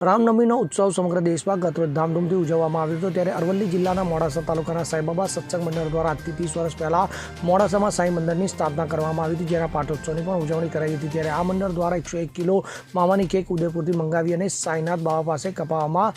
રામનવમીનો ઉત્સવ સમગ્ર દેશમાં ગત ધામધૂમથી ઉજવવામાં આવ્યો હતો. ત્યારે અરવલ્લી જિલ્લાના મોડાસા તાલુકાના સાંઈબાબા સત્સંગ મંડળ દ્વારા આજથી ત્રીસ વર્ષ પહેલાં મોડાસામાં સાંઈ મંદિરની સ્થાપના કરવામાં આવી હતી, જેના પાટોત્સવની પણ ઉજવણી કરાઈ હતી. ત્યારે આ મંડળ દ્વારા એકસો એક કિલો માવાની કેક ઉદયપુરથી મંગાવી અને સાંઈનાથ બાબા પાસે કપાવવામાં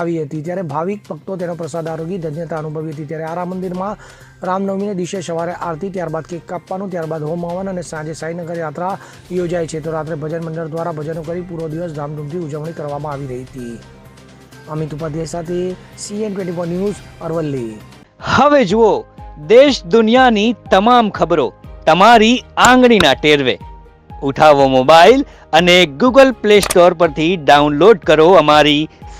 આવી હતી. ત્યારે ભાવિક ભક્તો તેનો પ્રસાદ આરોગી ધન્યતા અનુભવી હતી. ત્યારે આ રામ મંદિરમાં રામનવમીને દિવસે સવારે આરતી, ત્યારબાદ કેક કાપવાનું, ત્યારબાદ હોમ હવન અને સાંજે સાઈનગર યાત્રા યોજાય છે. તો રાત્રે ભજન મંડળ દ્વારા ભજનો કરી પૂરો દિવસ ધામધૂમથી ઉજવણી કરવામાં આવી રહી હતી. અમિત ઉપાધ્યાય સાથે CN twenty four news, Aravalli. હવે જુઓ, દેશ દુનિયાની તમામ ખબરો તમારી આંગળીના ટેરવે. ઉઠાવો મોબાઈલ અને ગૂગલ પ્લે સ્ટોર પરથી ડાઉનલોડ કરો અમારી